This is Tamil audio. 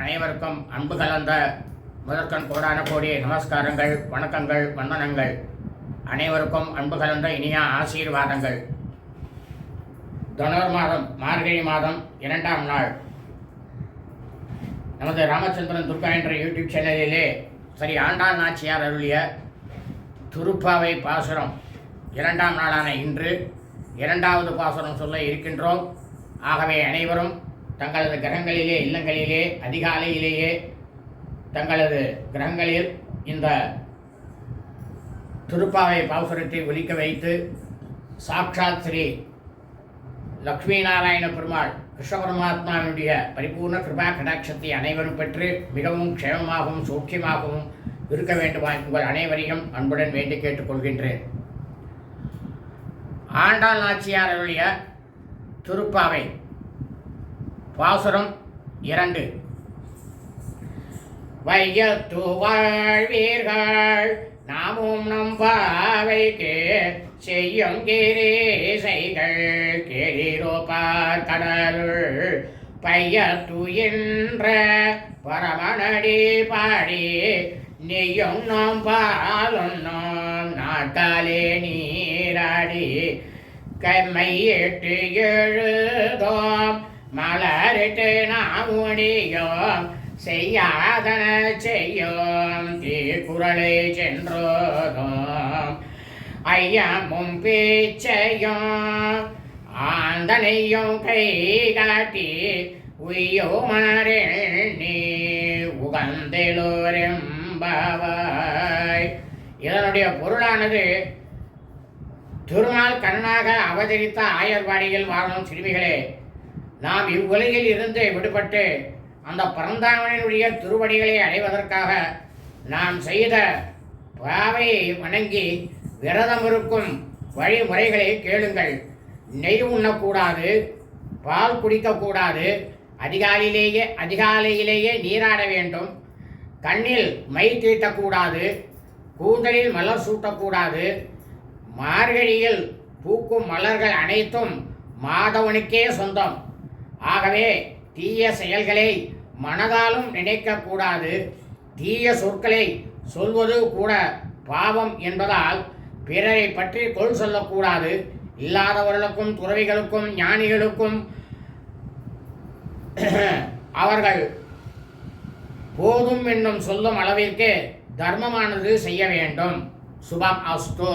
அனைவருக்கும் அன்பு கலந்த முதற்கண் கோடான கோடி நமஸ்காரங்கள் வணக்கங்கள் வந்தனங்கள். அனைவருக்கும் அன்பு கலந்த இனிய ஆசீர்வாதங்கள். தனுர் மாதம் மார்கழி மாதம் இரண்டாம் நாள். நமது ராமச்சந்திரன் துர்கா என்ற யூடியூப் சேனலிலே சரி ஆண்டாள் நாச்சியார் அருளிய துருப்பாவை பாசுரம் இரண்டாம் நாளான இன்று இரண்டாவது பாசுரம் சொல்ல இருக்கின்றோம். ஆகவே அனைவரும் தங்களது கிரகங்களிலே இல்லங்களிலே அதிகாலையிலேயே தங்களது கிரகங்களில் இந்த திருப்பாவை பாசுரத்தை ஒலிக்க வைத்து சாக்ஷாத் ஸ்ரீ லக்ஷ்மி நாராயண பெருமாள் கிருஷ்ண பரமாத்மாவினுடைய பரிபூர்ண கிருபா கடாட்சத்தை அனைவரும் பெற்று மிகவும் க்ஷேமமாகவும் சௌக்கியமாகவும் இருக்க வேண்டுமா உங்கள் அனைவரையும் அன்புடன் வேண்டி கேட்டுக்கொள்கின்றேன். ஆண்டாள் நாச்சியாரருடைய திருப்பாவை பாசுரம் இரண்டு. வையத்து வாழ்வீர்கள் நாமும் நம் பாவைக்கு செய்யும் கிரீசைகள் கேளிரோப்பார் கடலுள். பையத்து என்ற பரமனடி பாடி நீயும் நம் பாலுண்ணோம் நாட்டாலே நீராடி கம்மையிட்டு எழுதோ மலரிட்டு நாம் செய்யாதன செய்யோம் தீக்குறளை சென்றோதோம். ஐயமும் பேச்சையும் ஆந்தனையும் கை காட்டி உய்யோ நீ உகந்தெழுரெம்பவாய் இதனுடைய பொருளானது திருநாள் கண்ணாக அவதரித்த ஆயர்வாடியில் வாழும் சிறுமிகளே நாம் இவ்வுலகில் இருந்து விடுபட்டு அந்த பரந்தாமனினுடைய திருவடிகளை அடைவதற்காக நாம் செய்த பாவையை வணங்கி விரதம் இருக்கும் வழிமுறைகளை கேளுங்கள். நெய் உண்ணக்கூடாது பால் குடிக்கக்கூடாது அதிகாலையிலேயே அதிகாலையிலேயே நீராட வேண்டும். கண்ணில் மை தீட்டக்கூடாது கூந்தலில் மலர் சூட்டக்கூடாது. மார்கழியில் பூக்கும் மலர்கள் அனைத்தும் மாதவனுக்கே சொந்தம். ஆகவே தீய செயல்களை மனதாலும் நினைக்கக்கூடாது. தீய சொற்களை சொல்வது கூட பாவம் என்பதால் பிறரை பற்றி கொள் சொல்லக்கூடாது. இல்லாதவர்களுக்கும் துறவிகளுக்கும் ஞானிகளுக்கும் அவர்கள் போதும் என்னும் சொல்லும் அளவிற்கு தர்மமானது செய்ய வேண்டும். சுபம் அஸ்து.